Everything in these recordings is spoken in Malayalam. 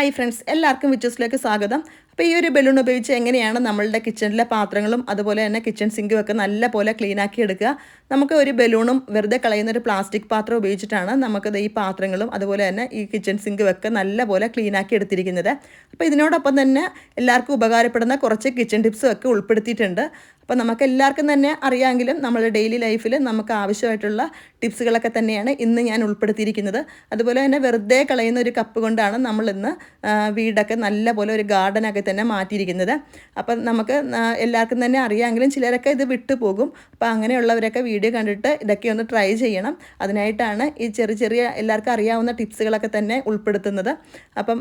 ഹായ് ഫ്രണ്ട്സ് എല്ലാവർക്കും വിച്ചസിലേക്ക് സ്വാഗതം. അപ്പോൾ ഈ ഒരു ബലൂൺ ഉപയോഗിച്ച് എങ്ങനെയാണ് നമ്മളുടെ കിച്ചണിലെ പാത്രങ്ങളും അതുപോലെ തന്നെ കിച്ചൺ സിങ്കും ഒക്കെ നല്ല പോലെ ക്ലീൻ ആക്കി എടുക്കുക? നമുക്ക് ഒരു ബലൂണും വെറുതെ കളയുന്ന ഒരു പ്ലാസ്റ്റിക് പാത്രം ഉപയോഗിച്ചിട്ടാണ് നമുക്കത് ഈ പാത്രങ്ങളും അതുപോലെ തന്നെ ഈ കിച്ചൺ സിങ്കും ഒക്കെ നല്ല പോലെ ക്ലീൻ ആക്കി എടുത്തിരിക്കുന്നത്. അപ്പോൾ ഇതിനോടൊപ്പം തന്നെ എല്ലാവർക്കും ഉപകാരപ്പെടുന്ന കുറച്ച് കിച്ചൺ ടിപ്സും ഒക്കെ ഉൾപ്പെടുത്തിയിട്ടുണ്ട്. അപ്പോൾ നമുക്ക് എല്ലാവർക്കും തന്നെ അറിയാമെങ്കിലും നമ്മുടെ ഡെയിലി ലൈഫിൽ നമുക്ക് ആവശ്യമായിട്ടുള്ള ടിപ്സുകളൊക്കെ തന്നെയാണ് ഇന്ന് ഞാൻ ഉൾപ്പെടുത്തിയിരിക്കുന്നത്. അതുപോലെ തന്നെ വെറുതെ കളയുന്ന ഒരു കപ്പ് കൊണ്ടാണ് നമ്മളിന്ന് വീടൊക്കെ നല്ല പോലെ ഒരു ഗാർഡനൊക്കെ തന്നെ മാറ്റിയിരിക്കുന്നത്. അപ്പം നമുക്ക് എല്ലാവർക്കും തന്നെ അറിയാമെങ്കിലും ചിലരൊക്കെ ഇത് വിട്ടുപോകും അപ്പോൾ അങ്ങനെയുള്ളവരൊക്കെ വീഡിയോ കണ്ടിട്ട് ഇതൊക്കെ ഒന്ന് ട്രൈ ചെയ്യണം. അതിനായിട്ടാണ് ഈ ചെറിയ ചെറിയ എല്ലാവർക്കും അറിയാവുന്ന ടിപ്സുകളൊക്കെ തന്നെ ഉൾപ്പെടുത്തുന്നത്. അപ്പം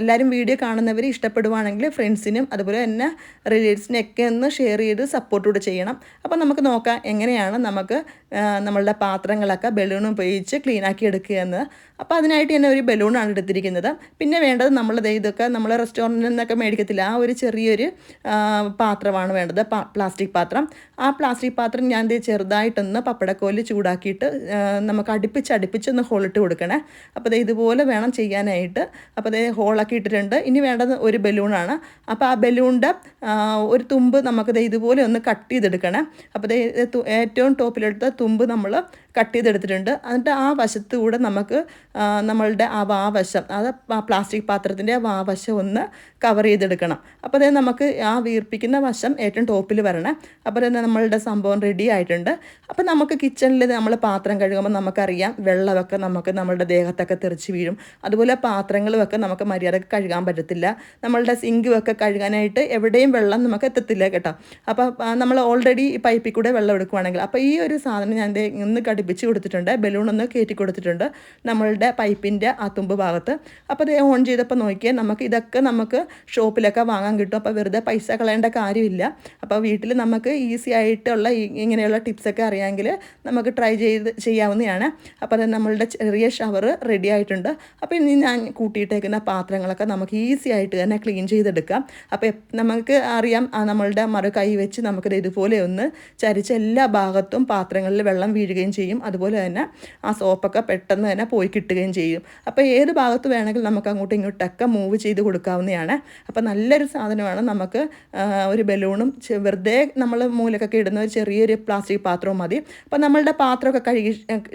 എല്ലാവരും വീഡിയോ കാണുന്നവർ ഇഷ്ടപ്പെടുവാണെങ്കിൽ ഫ്രണ്ട്സിനും അതുപോലെ തന്നെ റിലേറ്റീവ്സിനൊക്കെ ഒന്ന് ഷെയർ ചെയ്ത് സപ്പോർട്ട് കൂടെ ചെയ്യണം. അപ്പം നമുക്ക് നോക്കാം എങ്ങനെയാണ് നമുക്ക് നമ്മളുടെ പാത്രങ്ങളൊക്കെ ബലൂൺ ഉപയോഗിച്ച് ക്ലീനാക്കി എടുക്കുക എന്ന്. അപ്പോൾ അതിനായിട്ട് തന്നെ ഒരു ബലൂണാണ് എടുത്തിരിക്കുന്നത്. പിന്നെ വേണ്ടത് നമ്മൾ ഇതൊക്കെ നമ്മൾ റെസ്റ്റോറന്റിൽ നിന്നൊക്കെ മേടിക്കത്തില്ല. ആ ഒരു ചെറിയൊരു പാത്രമാണ് വേണ്ടത്. പ്ലാസ്റ്റിക് പാത്രം. ആ പ്ലാസ്റ്റിക് പാത്രം ഞാൻ ഇത് ചെറുതായിട്ടൊന്ന് പപ്പടക്കോൽ ചൂടാക്കിയിട്ട് നമുക്ക് അടുപ്പിച്ച് അടുപ്പിച്ചൊന്ന് ഹോളിട്ട് കൊടുക്കണേ. അപ്പോൾ ഇതുപോലെ വേണം ചെയ്യാനായിട്ട്. അപ്പോൾ ദേ ഹോളാക്കി ഇട്ടിട്ടുണ്ട്. ഇനി വേണ്ടത് ഒരു ബലൂണാണ് അപ്പോൾ ആ ബലൂണിന്റെ ഒരു തുമ്പ് നമുക്കത് ഇതുപോലെ ഒന്ന് കട്ട് ചെയ്തെടുക്കണേ. അപ്പോൾ ഏറ്റവും ടോപ്പിലെടുത്ത തുമ്പ് നമ്മൾ കട്ട് ചെയ്തെടുത്തിട്ടുണ്ട്. എന്നിട്ട് ആ വശത്ത് കൂടെ നമുക്ക് നമ്മളുടെ ആ വാവശം അത് പ്ലാസ്റ്റിക് പാത്രത്തിന്റെ ആ വാവശം ഒന്ന് കവർ ചെയ്തെടുക്കണം. അപ്പോൾ തന്നെ നമുക്ക് ആ വീർപ്പിക്കുന്ന വശം ഏറ്റവും ടോപ്പിൽ വരണം. അപ്പോൾ തന്നെ നമ്മളുടെ സംഭവം റെഡി ആയിട്ടുണ്ട്. അപ്പോൾ നമുക്ക് കിച്ചണിൽ നമ്മൾ പാത്രം കഴുകുമ്പോൾ നമുക്കറിയാം വെള്ളമൊക്കെ നമുക്ക് നമ്മളുടെ ദേഹത്തൊക്കെ തെറിച്ച് വീഴും. അതുപോലെ പാത്രങ്ങളുമൊക്കെ നമുക്ക് മര്യാദയ്ക്ക് കഴുകാൻ പറ്റത്തില്ല. നമ്മളുടെ സിങ്കും ഒക്കെ കഴുകാനായിട്ട് എവിടെയും വെള്ളം നമുക്ക് എത്തത്തില്ല കേട്ടോ. അപ്പോൾ നമ്മൾ ഓൾറെഡി പൈപ്പിൽ കൂടെ വെള്ളം എടുക്കുവാണെങ്കിൽ അപ്പോൾ ഈ ഒരു സാധനം ഞാൻ ഇന്ന് ഒന്ന് ഘടിപ്പിച്ച് കൊടുത്തിട്ടുണ്ട് ബലൂൺ ഒന്ന് കയറ്റി കൊടുത്തിട്ടുണ്ട് നമ്മളുടെ പൈപ്പിന്റെ ആ തുമ്പ് ഭാഗത്ത്. അപ്പോൾ അത് ഓൺ ചെയ്തപ്പോൾ നോക്കിയാൽ നമുക്ക് ഇതൊക്കെ നമുക്ക് ഷോപ്പിലൊക്കെ വാങ്ങാൻ കിട്ടും. അപ്പോൾ വെറുതെ പൈസ കളയേണ്ട കാര്യമില്ല. അപ്പോൾ വീട്ടിൽ നമുക്ക് ഈസി ആയിട്ടുള്ള ഇങ്ങനെയുള്ള ടിപ്സൊക്കെ അറിയാമെങ്കിൽ നമുക്ക് ട്രൈ ചെയ്ത് ചെയ്യാവുന്നതാണ്. അപ്പോൾ അത് നമ്മളുടെ ചെറിയ ഷവർ റെഡി ആയിട്ടുണ്ട്. അപ്പോൾ ഇനി ഞാൻ കൂട്ടിയിട്ടേക്കുന്ന പാത്രങ്ങളൊക്കെ നമുക്ക് ഈസി ആയിട്ട് തന്നെ ക്ലീൻ ചെയ്തെടുക്കാം. അപ്പോൾ നമുക്ക് അറിയാം നമ്മളുടെ മറു കൈ വെച്ച് നമുക്കിത് ഇതുപോലെ ഒന്ന് ചരിച്ച എല്ലാ ഭാഗത്തും പാത്രങ്ങളിൽ വെള്ളം വീഴുകയും ചെയ്യും. അതുപോലെ തന്നെ ആ സോപ്പൊക്കെ പെട്ടെന്ന് തന്നെ പോയി കിട്ടുകയും ചെയ്യും. അപ്പോൾ ഏത് ഭാഗത്ത് വേണമെങ്കിലും നമുക്ക് അങ്ങോട്ടും ഇങ്ങോട്ടൊക്കെ മൂവ് ചെയ്ത് കൊടുക്കാവുന്നതാണ്. അപ്പോൾ നല്ലൊരു സാധനമാണ് നമുക്ക് ഒരു ബലൂണും വെറുതെ നമ്മൾ മൂലക്കൊക്കെ ഇടുന്ന ഒരു ചെറിയൊരു പ്ലാസ്റ്റിക് പാത്രവും മതി. അപ്പോൾ നമ്മളുടെ പാത്രമൊക്കെ കഴുകി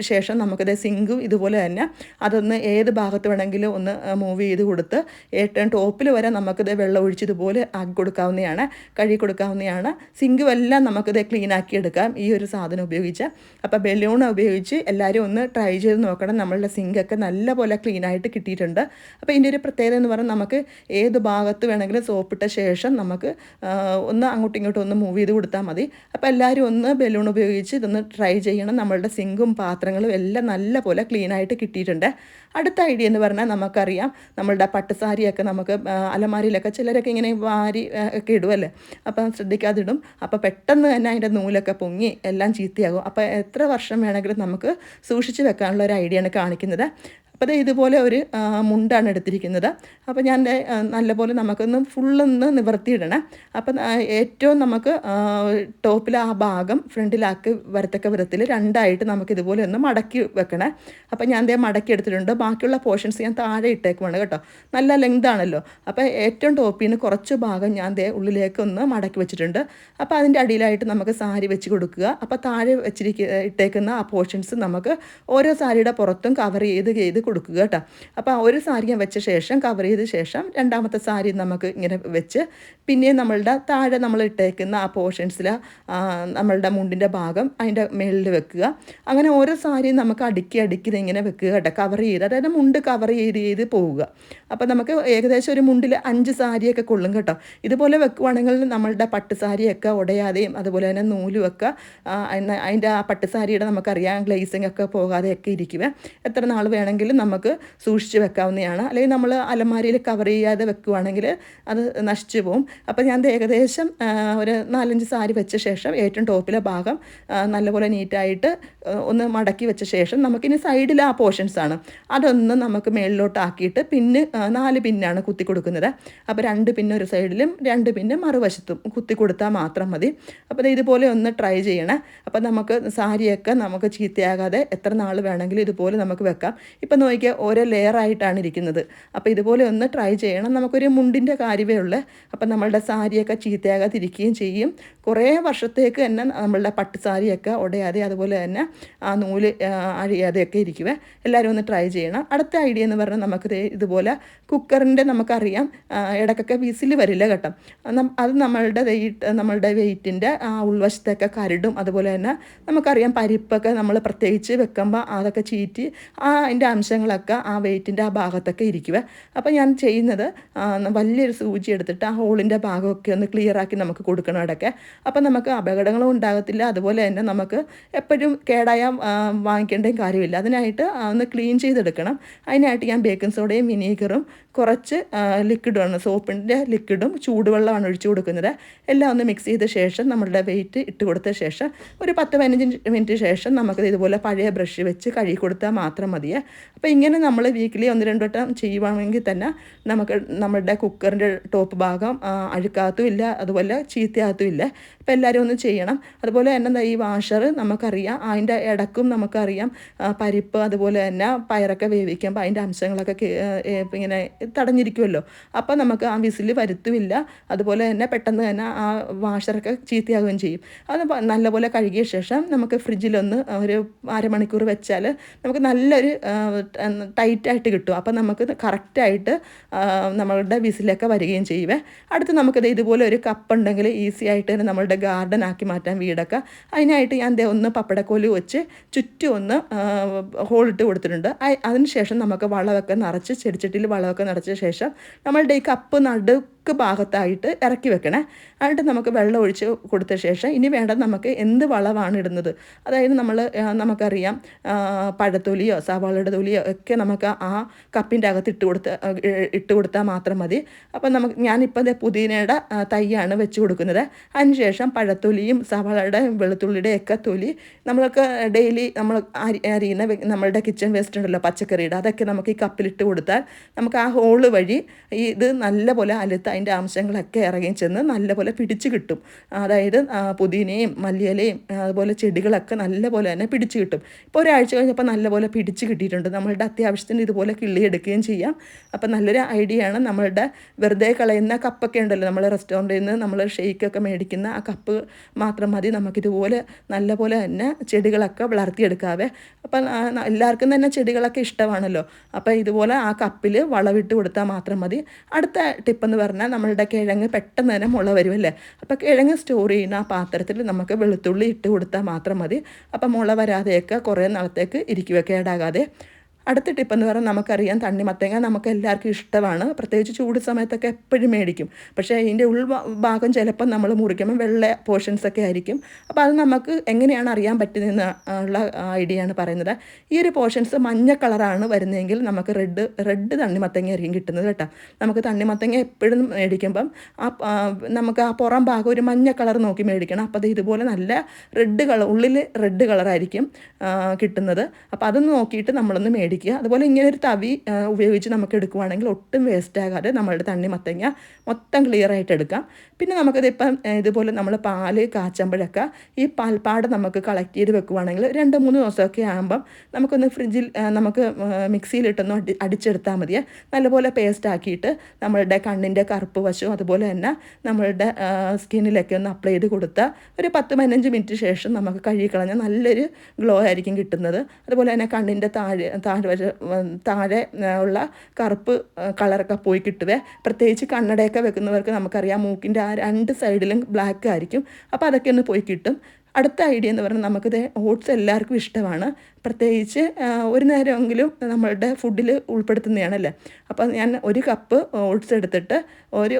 ശേഷം നമുക്കിത് സിങ്കും ഇതുപോലെ തന്നെ അതൊന്ന് ഏത് ഭാഗത്ത് വേണമെങ്കിലും ഒന്ന് മൂവ് ചെയ്ത് കൊടുത്ത് ഏറ്റവും ടോപ്പിൽ വരെ നമുക്കിത് വെള്ളം ഒഴിച്ച് ഇതുപോലെ ആക്കി കൊടുക്കാവുന്നതാണ് കഴുകി കൊടുക്കാവുന്നതാണ്. സിങ്കും എല്ലാം നമുക്കിത് ക്ലീൻ ആക്കി എടുക്കാം ഈ ഒരു സാധനം ഉപയോഗിച്ച്. അപ്പോൾ ബലൂൺ ഉപയോഗിച്ച് എല്ലാവരും ഒന്ന് ട്രൈ ചെയ്ത് നോക്കണം. നമ്മളുടെ സിങ്കൊക്കെ നല്ലപോലെ ക്ലീൻ ആയിട്ട് കിട്ടിയിട്ടുണ്ട്. അപ്പോൾ ഇതിന്റെ ഒരു പ്രത്യേകത എന്ന് പറഞ്ഞാൽ നമുക്ക് ഏത് ഭാഗത്ത് വേണമെങ്കിലും സോപ്പിട്ട ശേഷം നമുക്ക് ഒന്ന് അങ്ങോട്ടും ഇങ്ങോട്ടും ഒന്ന് മൂവ് ചെയ്ത് കൊടുത്താൽ മതി. അപ്പോൾ എല്ലാവരും ഒന്ന് ബലൂൺ ഉപയോഗിച്ച് ഇതൊന്ന് ട്രൈ ചെയ്യണം. നമ്മളുടെ സിങ്കും പാത്രങ്ങളും എല്ലാം നല്ലപോലെ ക്ലീൻ ആയിട്ട് കിട്ടിയിട്ടുണ്ട്. അടുത്ത ഐഡിയ എന്ന് പറഞ്ഞാൽ നമുക്കറിയാം നമ്മളുടെ പട്ടുസാരിയൊക്കെ നമുക്ക് അലമാരിയിലൊക്കെ ചിലരൊക്കെ ഇങ്ങനെ വാരി ഒക്കെ ഇടുമല്ലേ അപ്പം ശ്രദ്ധിക്കാതിടും. അപ്പോൾ പെട്ടെന്ന് തന്നെ അതിന്റെ നൂലൊക്കെ പൊങ്ങി എല്ലാം ചീത്തയാകും. അപ്പോൾ എത്ര വർഷം വേണമെങ്കിലും നമുക്ക് സൂക്ഷിച്ച് വെക്കാനുള്ള ഒരു ഐഡിയയാണ് കാണിക്കുന്നത്. അപ്പോൾ ദേ ഇതുപോലെ ഒരു മുണ്ടാണ് എടുത്തിരിക്കുന്നത്. അപ്പോൾ ഞാൻ നല്ലപോലെ നമുക്കൊന്ന് ഫുള്ളൊന്ന് നിവർത്തിയിടണം. അപ്പം ഏറ്റവും നമുക്ക് ടോപ്പിലെ ആ ഭാഗം ഫ്രണ്ടിലാക്കി വരത്തക്ക വിധത്തിൽ രണ്ടായിട്ട് നമുക്ക് ഇതുപോലെ ഒന്ന് മടക്കി വെക്കണേ. അപ്പോൾ ഞാൻ ദേ മടക്കി എടുത്തിട്ടുണ്ട്. ബാക്കിയുള്ള പോർഷൻസ് ഞാൻ താഴെ ഇട്ടേക്കുവാണ് കേട്ടോ. നല്ല ലെങ്ത് ആണല്ലോ. അപ്പോൾ ഏറ്റവും ടോപ്പിൽ നിന്ന് കുറച്ച് ഭാഗം ഞാൻ ദേ ഉള്ളിലേക്ക് ഒന്ന് മടക്കി വെച്ചിട്ടുണ്ട്. അപ്പോൾ അതിന്റെ അടിയിലായിട്ട് നമുക്ക് സാരി വെച്ച് കൊടുക്കുക. അപ്പോൾ താഴെ വെച്ചിരിക്ക ഇട്ടേക്കുന്ന ആ പോർഷൻസ് നമുക്ക് ഓരോ സാരിയുടെ പുറത്തും കവർ ചെയ്ത് ചെയ്ത് കൊടുക്കുക കേട്ടോ. അപ്പോൾ ആ ഒരു സാരി ഞാൻ വെച്ച ശേഷം കവർ ചെയ്ത ശേഷം രണ്ടാമത്തെ സാരി നമുക്ക് ഇങ്ങനെ വെച്ച് പിന്നെ നമ്മളുടെ താഴെ നമ്മൾ ഇട്ടേക്കുന്ന ആ പോർഷൻസിൽ നമ്മളുടെ മുണ്ടിന്റെ ഭാഗം അതിന്റെ മുകളിൽ വെക്കുക. അങ്ങനെ ഓരോ സാരിയും നമുക്ക് അടുക്കി അടുക്കി ഇങ്ങനെ വെക്കുക കേട്ടോ കവർ ചെയ്ത് അതായത് മുണ്ട് കവർ ചെയ്ത് ചെയ്ത് പോവുക. അപ്പോൾ നമുക്ക് ഏകദേശം ഒരു മുണ്ടിൽ അഞ്ച് സാരിയൊക്കെ കൊള്ളും കേട്ടോ. ഇതുപോലെ വെക്കുവാണെങ്കിൽ നമ്മളുടെ പട്ട് സാരിയൊക്കെ ഉടയാതെയും അതുപോലെ തന്നെ നൂലുമൊക്കെ അതിന്റെ ആ പട്ട് സാരിയുടെ നമുക്കറിയാം ഗ്ലേസിംഗ് ഒക്കെ പോകാതെയൊക്കെ ഇരിക്കുക എത്ര നാൾ വേണമെങ്കിലും നമുക്ക് സൂക്ഷിച്ച് വെക്കാവുന്നതാണ്. അല്ലെങ്കിൽ നമ്മൾ അലമാരിയിൽ കവർ ചെയ്യാതെ വെക്കുവാണെങ്കിൽ അത് നശിച്ചു പോകും അപ്പോൾ ഞാൻ ഏകദേശം ഒരു നാലഞ്ച് സാരി വെച്ച ശേഷം ഏറ്റവും ടോപ്പിലെ ഭാഗം നല്ലപോലെ നീറ്റായിട്ട് ഒന്ന് മടക്കി വെച്ച ശേഷം നമുക്കിനി സൈഡിൽ ആ പോർഷൻസ് ആണ്. അതൊന്ന് നമുക്ക് മേളിലോട്ടാക്കിയിട്ട് പിന്ന് നാല് പിന്നാണ് കുത്തി കൊടുക്കുന്നത്. അപ്പോൾ രണ്ട് പിന്ന് ഒരു സൈഡിലും രണ്ട് പിന്ന് മറുവശത്തും കുത്തി കൊടുത്താൽ മാത്രം മതി. അപ്പോൾ ഇതുപോലെ ഒന്ന് ട്രൈ ചെയ്യണേ. അപ്പോൾ നമുക്ക് സാരിയൊക്കെ നമുക്ക് ചീത്തയാകാതെ എത്ര നാൾ വേണമെങ്കിലും ഇതുപോലെ നമുക്ക് വെക്കാം. ഇപ്പം നോക്കിയാൽ ഓരോ ലെയർ ആയിട്ടാണ് ഇരിക്കുന്നത്. അപ്പോൾ ഇതുപോലെ ഒന്ന് ട്രൈ ചെയ്യണം. നമുക്കൊരു മുണ്ടിന്റെ കാര്യമേ ഉള്ളൂ. അപ്പം നമ്മളുടെ സാരിയൊക്കെ ചീത്തയാകാതിരിക്കുകയും ചെയ്യും. കുറേ വർഷത്തേക്ക് തന്നെ നമ്മളുടെ പട്ട് സാരിയൊക്കെ ഉടയാതെ അതുപോലെ തന്നെ ആ നൂൽ അഴിയാതെയൊക്കെ ഇരിക്കുവേ. എല്ലാവരും ഒന്ന് ട്രൈ ചെയ്യണം. അടുത്ത ഐഡിയ എന്ന് പറഞ്ഞാൽ നമുക്ക് ഇതുപോലെ കുക്കറിന്റെ നമുക്കറിയാം ഇടക്കൊക്കെ വിസിൽ വരില്ല കേട്ടോ. അത് നമ്മളുടെ വെയിറ്റ് നമ്മളുടെ വെയിറ്റിന്റെ ആ ഉൾവശത്തൊക്കെ കരടും. അതുപോലെ തന്നെ നമുക്കറിയാം പരിപ്പൊക്കെ നമ്മൾ പ്രത്യേകിച്ച് വെക്കുമ്പോൾ അതൊക്കെ ചീറ്റി ആ അതിന്റെ അംശങ്ങളൊക്കെ ആ വെയിറ്റിന്റെ ആ ഭാഗത്തൊക്കെ ഇരിക്കുക അപ്പോൾ ഞാൻ ചെയ്യുന്നത് വലിയൊരു സൂചി എടുത്തിട്ട് ആ ഹോളിന്റെ ഭാഗമൊക്കെ ഒന്ന് ക്ലിയർ ആക്കി നമുക്ക് കൊടുക്കണം ഇടയ്ക്ക് അപ്പോൾ നമുക്ക് അപകടങ്ങളും ഉണ്ടാകത്തില്ല. അതുപോലെ തന്നെ നമുക്ക് എപ്പോഴും കേടായ വാങ്ങിക്കേണ്ട കാര്യമില്ല. അതിനായിട്ട് ഒന്ന് ക്ലീൻ ചെയ്തെടുക്കണം. അതിനായിട്ട് ഞാൻ ബേക്കിംഗ് സോഡയും വിനീഗറും കുറച്ച് ലിക്വിഡാണ് സോപ്പിന്റെ ലിക്വിഡും ചൂടുവെള്ളമാണ് ഒഴിച്ചു കൊടുക്കുന്നത്. എല്ലാം ഒന്ന് മിക്സ് ചെയ്ത ശേഷം നമ്മളുടെ വെയിറ്റ് ഇട്ട് കൊടുത്ത ശേഷം ഒരു പത്ത് പതിനഞ്ച് മിനിറ്റ് ശേഷം നമുക്ക് ഇതുപോലെ പഴയ ബ്രഷ് വെച്ച് കഴുകി കൊടുത്താൽ മാത്രം മതിയേ അപ്പോൾ ഇങ്ങനെ നമ്മൾ വീക്കിലി ഒന്ന് രണ്ട് വട്ടം ചെയ്യുവാണെങ്കിൽ തന്നെ നമുക്ക് നമ്മളുടെ കുക്കറിന്റെ ടോപ്പ് ഭാഗം അഴുക്കാത്തും ഇല്ല അതുപോലെ ചീത്തയാകത്തും ഇല്ല. അപ്പോൾ എല്ലാവരും ഒന്ന് ചെയ്യണം. അതുപോലെ തന്നെ ഈ വാഷർ നമുക്കറിയാം. അതിന്റെ ഇടക്കും നമുക്കറിയാം. പരിപ്പ് അതുപോലെ തന്നെ പയറൊക്കെ വേവിക്കുമ്പോൾ അതിന്റെ അംശങ്ങളൊക്കെ ഇങ്ങനെ തടഞ്ഞിരിക്കുമല്ലോ അപ്പം നമുക്ക് ആ വിസിൽ വരുത്തുമില്ല അതുപോലെ തന്നെ പെട്ടെന്ന് തന്നെ ആ വാഷറൊക്കെ ചീത്തയാകുകയും ചെയ്യും. അത് നല്ലപോലെ കഴുകിയ ശേഷം നമുക്ക് ഫ്രിഡ്ജിലൊന്ന് ഒരു അരമണിക്കൂർ വെച്ചാൽ നമുക്ക് നല്ലൊരു ടൈറ്റായിട്ട് കിട്ടും. അപ്പം നമുക്ക് കറക്റ്റായിട്ട് നമ്മളുടെ വിസിലൊക്കെ വരികയും ചെയ്യുവേ. അടുത്ത് നമുക്കത് ഇതുപോലെ ഒരു കപ്പ് ഉണ്ടെങ്കിൽ ഈസി ആയിട്ട് തന്നെ നമ്മളുടെ ഗാർഡൻ ആക്കി മാറ്റാൻ വീടൊക്കെ. അതിനായിട്ട് ഞാൻ ഒന്ന് പപ്പടക്കോൽ വെച്ച് ചുറ്റും ഒന്ന് ഹോളിട്ട് കൊടുത്തിട്ടുണ്ട്. അതിനുശേഷം നമുക്ക് വളമൊക്കെ നിറച്ച് ചെടിച്ചട്ടിയിൽ വളമൊക്കെ നിറച്ച ശേഷം നമ്മളുടെ ഈ കപ്പ് നടുക്ക് ഭാഗത്തായിട്ട് ഇറക്കി വെക്കണേ. എന്നിട്ട് നമുക്ക് വെള്ളം ഒഴിച്ച് കൊടുത്ത ശേഷം ഇനി വേണ്ടത് നമുക്ക് എന്ത് വളമാണ് ഇടുന്നത്? അതായത് നമ്മൾ നമുക്കറിയാം പഴത്തൊലിയോ സവാളയുടെ തൊലിയോ ഒക്കെ നമുക്ക് ആ കപ്പിന്റെ അകത്ത് ഇട്ട് കൊടുത്ത് ഇട്ട് കൊടുത്താൽ മാത്രം മതി. അപ്പം നമുക്ക് ഞാനിപ്പോൾ പുതിനയുടെ തൈയാണ് വെച്ച് കൊടുക്കുന്നത്. അതിനുശേഷം പഴത്തൊലിയും സവാളയുടെ വെളുത്തുള്ളിയുടെ ഒക്കെ തൊലി നമ്മൾക്ക് ഡെയിലി നമ്മൾ അരി അരിയുന്ന നമ്മളുടെ കിച്ചൺ വേസ്റ്റ് ഉണ്ടല്ലോ പച്ചക്കറിയുടെ അതൊക്കെ നമുക്ക് ഈ കപ്പിലിട്ട് കൊടുത്താൽ നമുക്ക് ആ ഹോൾ വഴി ഈ ഇത് നല്ലപോലെ അലുത്ത് അതിന്റെ അംശങ്ങളൊക്കെ ഇറങ്ങി ചെന്ന് നല്ലപോലെ പിടിച്ച് കിട്ടും. അതായത് പുതിനയും മല്ലിയിലയും അതുപോലെ ചെടികളൊക്കെ നല്ലപോലെ തന്നെ പിടിച്ച് കിട്ടും. ഇപ്പോൾ ഒരാഴ്ച കഴിഞ്ഞപ്പോൾ നല്ലപോലെ പിടിച്ച് കിട്ടിയിട്ടുണ്ട്. നമ്മളുടെ അത്യാവശ്യത്തിന് ഇതുപോലെ കിള്ളിയെടുക്കുകയും ചെയ്യാം. അപ്പം നല്ലൊരു ഐഡിയ ആണ് നമ്മളുടെ വെറുതെ കളയുന്ന കപ്പൊക്കെ ഉണ്ടല്ലോ. നമ്മൾ റെസ്റ്റോറന്റിൽ നിന്ന് നമ്മൾ ഷെയ്ക്കൊക്കെ മേടിക്കുന്ന ആ കപ്പ് മാത്രം മതി. നമുക്കിതുപോലെ നല്ലപോലെ തന്നെ ചെടികളൊക്കെ വളർത്തിയെടുക്കാവേ. അപ്പം എല്ലാവർക്കും തന്നെ ചെടികളൊക്കെ ഇഷ്ടമാണല്ലോ. അപ്പോൾ ഇതുപോലെ ആ കപ്പിൽ വളവിട്ട് കൊടുത്താൽ മാത്രം മതി. അടുത്ത ടിപ്പെന്ന് പറഞ്ഞാൽ നമ്മളുടെ കിഴങ്ങ് പെട്ടെന്ന് തന്നെ മുള വരുമല്ലേ? അപ്പോൾ കിഴങ്ങ് സ്റ്റോർ ചെയ്യുന്ന ആ പാത്രത്തിൽ നമുക്ക് വെളുത്തുള്ളി ഇട്ട് കൊടുത്താൽ മാത്രം മതി. അപ്പോൾ മുള വരാതെയൊക്കെ കുറേ നാളത്തേക്ക് ഇരിക്കുക കേടാകാതെ അടുത്ത ടിപ്പ് എന്ന് പറഞ്ഞാൽ നമുക്കറിയാം തണ്ണിമത്തങ്ങ നമുക്ക് എല്ലാവർക്കും ഇഷ്ടമാണ്. പ്രത്യേകിച്ച് ചൂട് സമയത്തൊക്കെ എപ്പോഴും മേടിക്കും. പക്ഷേ അതിന്റെ ഉൾഭാഗം ചിലപ്പോൾ നമ്മൾ മുറിക്കുമ്പോൾ വെള്ള പോർഷൻസൊക്കെ ആയിരിക്കും. അപ്പോൾ അത് നമുക്ക് എങ്ങനെയാണ് അറിയാൻ പറ്റുന്നതെന്ന് ഉള്ള ഐഡിയ ആണ് പറയുന്നത്. ഈ ഒരു പോർഷൻസ് മഞ്ഞ കളറാണ് വരുന്നതെങ്കിൽ നമുക്ക് റെഡ് റെഡ് തണ്ണിമത്തങ്ങ ആയിരിക്കും കിട്ടുന്നത് കേട്ടോ. നമുക്ക് തണ്ണിമത്തങ്ങ എപ്പോഴും മേടിക്കുമ്പം ആ നമുക്ക് ആ പുറം ഭാഗം ഒരു മഞ്ഞ കളർ നോക്കി മേടിക്കണം. അപ്പോൾ അത് ഇതുപോലെ നല്ല റെഡ് കളർ ഉള്ളിൽ റെഡ് കളറായിരിക്കും കിട്ടുന്നത്. അപ്പോൾ അതൊന്ന് നോക്കിയിട്ട് നമ്മളൊന്ന് മേടിക്കുക അതുപോലെ ഇങ്ങനെ ഒരു തവി ഉപയോഗിച്ച് നമുക്ക് എടുക്കുവാണെങ്കിൽ ഒട്ടും വേസ്റ്റ് ആകാതെ നമ്മളുടെ തണ്ണി മത്തങ്ങ മൊത്തം ക്ലിയർ ആയിട്ട് എടുക്കാം. പിന്നെ നമുക്കത് ഇപ്പം ഇതുപോലെ നമ്മൾ പാൽ കാച്ചുമ്പോഴൊക്കെ ഈ പാൽപ്പാട് നമുക്ക് കളക്ട് ചെയ്ത് വെക്കുവാണെങ്കിൽ രണ്ട് മൂന്ന് ദിവസമൊക്കെ ആകുമ്പം നമുക്കൊന്ന് ഫ്രിഡ്ജിൽ നമുക്ക് മിക്സിയിലിട്ടൊന്ന് അടി അടിച്ചെടുത്താൽ മതിയെ. നല്ലപോലെ പേസ്റ്റ് ആക്കിയിട്ട് നമ്മളുടെ കണ്ണിന്റെ കറുപ്പ് വശവും അതുപോലെ തന്നെ നമ്മളുടെ സ്കിന്നിലൊക്കെ ഒന്ന് അപ്ലൈ ചെയ്ത് കൊടുത്താൽ ഒരു പത്ത് പതിനഞ്ച് മിനിറ്റ് ശേഷം നമുക്ക് കഴുകി കളഞ്ഞാൽ നല്ലൊരു ഗ്ലോ ആയിരിക്കും കിട്ടുന്നത്. അതുപോലെ തന്നെ കണ്ണിന്റെ താഴെ താഴെ വശ താഴെ ഉള്ള കറുപ്പ് കളറൊക്കെ പോയി കിട്ടുവേ. പ്രത്യേകിച്ച് കണ്ണടയൊക്കെ വെക്കുന്നവർക്ക് നമുക്കറിയാം മൂക്കിന്റെ ആ രണ്ട് സൈഡിലും ബ്ലാക്ക് ആയിരിക്കും. അപ്പോൾ അതൊക്കെ ഒന്ന് പോയി കിട്ടും. അടുത്ത ഐഡിയ എന്ന് പറഞ്ഞാൽ നമുക്കിത് ഓട്സ് എല്ലാവർക്കും ഇഷ്ടമാണ്. പ്രത്യേകിച്ച് ഒരു നേരമെങ്കിലും നമ്മളുടെ ഫുഡിൽ ഉൾപ്പെടുത്തുന്നതാണല്ലേ. അപ്പം ഞാൻ ഒരു കപ്പ് ഓട്സ് എടുത്തിട്ട് ഒരു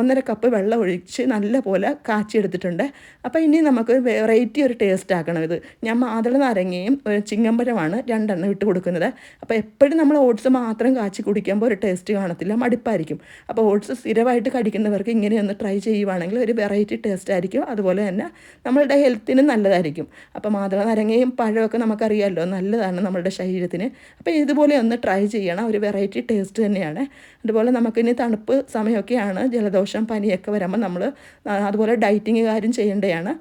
ഒന്നര കപ്പ് വെള്ളം ഒഴിച്ച് നല്ലപോലെ കാച്ചിയെടുത്തിട്ടുണ്ട്. അപ്പോൾ ഇനി നമുക്ക് വെറൈറ്റി ഒരു ടേസ്റ്റ് ആക്കണം ഇത്. ഞാൻ മാതള നാരങ്ങയും ഒരു ചിങ്ങമ്പഴമാണ് രണ്ടെണ്ണം ഇട്ട് കൊടുക്കുന്നത്. അപ്പോൾ എപ്പോഴും നമ്മൾ ഓട്സ് മാത്രം കാച്ചി കുടിക്കുമ്പോൾ ഒരു ടേസ്റ്റ് കാണത്തില്ല മടുപ്പായിരിക്കും. അപ്പോൾ ഓട്സ് സ്ഥിരമായിട്ട് കടിക്കുന്നവർക്ക് ഇങ്ങനെ ഒന്ന് ട്രൈ ചെയ്യുവാണെങ്കിൽ ഒരു വെറൈറ്റി ടേസ്റ്റ് ആയിരിക്കും. അതുപോലെ തന്നെ നമ്മളുടെ ഹെൽത്തിന് നല്ലതായിരിക്കും. അപ്പോൾ മാതള നാരങ്ങയും പഴമൊക്കെ നമുക്കറിയാമല്ലോ നല്ലതാണ് നമ്മുടെ ശരീരത്തിന്. അപ്പോൾ ഇതുപോലെ ഒന്ന് ട്രൈ ചെയ്യണം. ഒരു വെറൈറ്റി ടേസ്റ്റ് തന്നെയാണ്. അതുപോലെ നമുക്കിനി തണുപ്പ് സമയമൊക്കെയാണ്. ജലദോഷം പനിയൊക്കെ വരുമ്പോൾ നമ്മൾ അതുപോലെ ഡയറ്റിങ് കാര്യം ചെയ്യേണ്ടതാണ്.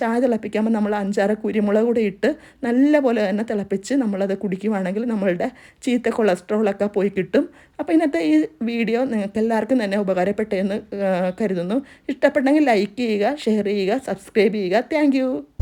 ചായ തിളപ്പിക്കുമ്പോൾ നമ്മൾ അഞ്ചാറ് കുരുമുളക് കൂടി ഇട്ട് നല്ല പോലെ തന്നെ തിളപ്പിച്ച് നമ്മളത് കുടിക്കുവാണെങ്കിൽ നമ്മളുടെ ചീത്ത കൊളസ്ട്രോളൊക്കെ പോയി കിട്ടും. അപ്പോൾ ഇന്നത്തെ ഈ വീഡിയോ നിങ്ങൾക്ക് എല്ലാവർക്കും തന്നെ ഉപകാരപ്പെട്ടെന്ന് കരുതുന്നു. ഇഷ്ടപ്പെട്ടെങ്കിൽ ലൈക്ക് ചെയ്യുക ഷെയർ ചെയ്യുക സബ്സ്ക്രൈബ് ചെയ്യുക. താങ്ക്